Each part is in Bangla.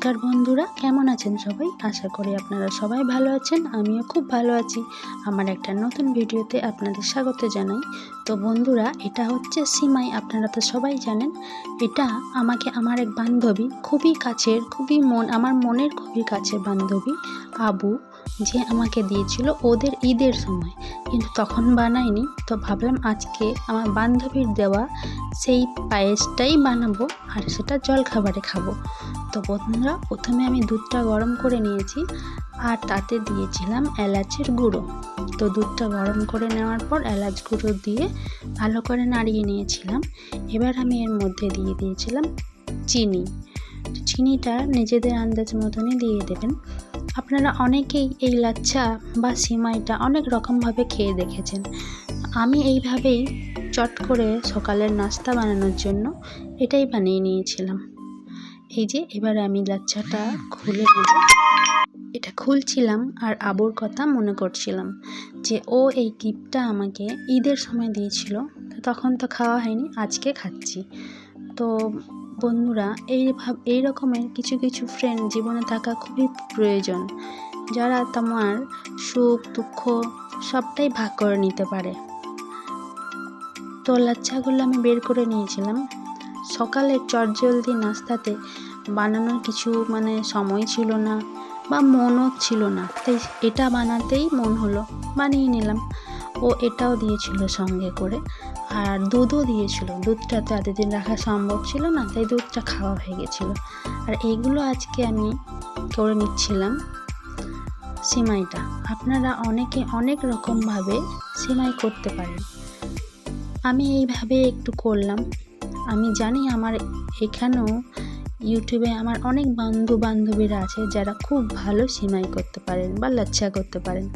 নমস্কার বন্ধুরা, কেমন আছেন সবাই? আশা করি আপনারা সবাই ভালো আছেন, আমিও খুব ভালো আছি। আমার একটা নতুন ভিডিওতে আপনাদের স্বাগত জানাই। তো বন্ধুরা, এটা হচ্ছে সিমাই, আপনারা তো সবাই জানেন। এটা আমাকে, আমার এক বান্ধবী, খুবই কাছের, খুবই মন, আমার মনের খুবই কাছের বান্ধবী, আবু, যে আমাকে দিয়েছিল ওদের ঈদের সময়। কিন্তু তখন বানাইনি তো ভাবলাম আজকে আমার বান্ধবীর দেওয়া সেই পায়েসটাই বানাবো, আর সেটা জলখাবারে খাব। তো বন্ধুরা, প্রথমে আমি দুধটা গরম করে নিয়েছি আর তাতে দিয়েছিলাম এলাচের গুঁড়ো। তো দুধটা গরম করে নেওয়ার পর এলাচ গুঁড়ো দিয়ে ভালো করে নাড়িয়ে নিয়েছিলাম। এবার আমি এর মধ্যে দিয়ে দিয়েছিলাম চিনি। চিনিটা নিজেদের আন্দাজ মতনই দিয়ে দেবেন। আপনারা অনেকেই এই লাচ্ছা বা সিমাইটা অনেক রকমভাবে খেয়ে দেখেছেন। আমি এইভাবেই চট করে সকালের নাস্তা বানানোর জন্য এটাই বানিয়ে নিয়েছিলাম। এই যে, এবার আমি লাচ্ছাটা খুলে নেব। এটা খুলছিলাম আর আবুর কথা মনে করছিলাম যে, ও এই গিফটটা আমাকে ঈদের সময় দিয়েছিল তখন তো খাওয়া হয়নি, আজকে খাচ্ছি। তো বন্ধুরা, এই ভাব, এই রকমের কিছু কিছু ফ্রেন্ড জীবনে থাকা খুবই প্রয়োজন, যারা তোমার সুখ, দুঃখ সবটাই ভাগ করে নিতে পারে। তো লাচ্ছাগুলো আমি বের করে নিয়েছিলাম। সকালে চটজলদি নাস্তাতে বানানোর কিছু মানে সময় ছিল না বা মনও ছিল না। তাই এটা বানাতেই মন হলো, বানিয়ে নিলাম। ও এটাও দিয়েছিল সঙ্গে করে। আর দুধও দিয়েছিল। দুধটা তো এতদিন রাখা সম্ভব ছিল না, তাই দুধটা খাওয়া হয়ে গেছিল। আর এইগুলো আজকে আমি করে নিচ্ছিলাম সিমাইটা। আপনারা অনেকে অনেক রকমভাবে সিমাই করতে পারেন। আমি এইভাবে একটু করলাম। আমি জানি আমার এখানেও ইউটিউবে আমার অনেক বন্ধু বান্ধবীরা আছে যারা খুব ভালো সিমাই করতে পারেন বা লাচ্ছা করতে পারেন।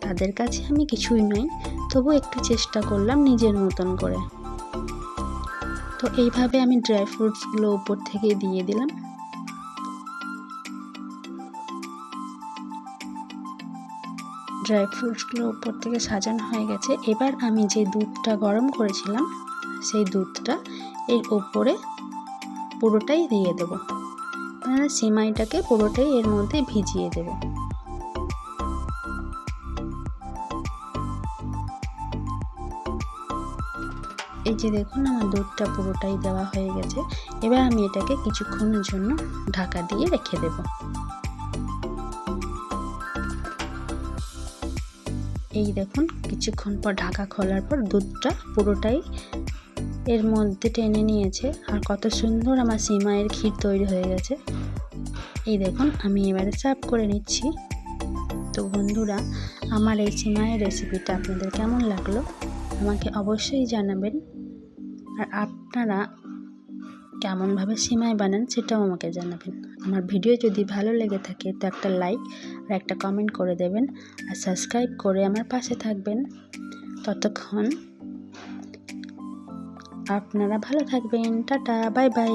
তাদের কাছে আমি কিছুই নই, তবু একটু চেষ্টা করলাম নিজের মতন করে। তো এইভাবে আমি ড্রাই ফ্রুটসগুলো উপর থেকে দিয়ে দিলাম। ড্রাই ফ্রুটসগুলো উপর থেকে সাজানো হয়ে গেছে। এবার আমি যে দুধটা গরম করেছিলাম, সেই দুধটা এর ওপরে পুরোটাই দিয়ে দেবো। মানে সিমাইটাকে পুরোটাই এর মধ্যে ভিজিয়ে দেব। এই যে দেখুন, আমার দুধটা পুরোটাই দেওয়া হয়ে গেছে। এবার আমি এটাকে কিছুক্ষণের জন্য ঢাকা দিয়ে রেখে দেব। এই দেখুন, কিছুক্ষণ পর ঢাকা খোলার পর দুধটা পুরোটাই এর মধ্যে টেনে নিয়েছে। আর কত সুন্দর আমার সিমাইয়ের ক্ষীর তৈরি হয়ে গেছে। এই দেখুন, আমি এবারে সার্ভ করে নিচ্ছি। তো বন্ধুরা, আমার এই সিমাইয়ের রেসিপিটা আপনাদের কেমন লাগল আমাকে অবশ্যই জানাবেন। আর আপনারা কেমনভাবে সিমাই বানান সেটাও আমাকে জানাবেন। আমার ভিডিও যদি ভালো লেগে থাকে তো একটা লাইক আর একটা কমেন্ট করে দেবেন। আর সাবস্ক্রাইব করে আমার পাশে থাকবেন। ততক্ষণ আপনারা ভালো থাকবেন। Tata bye bye.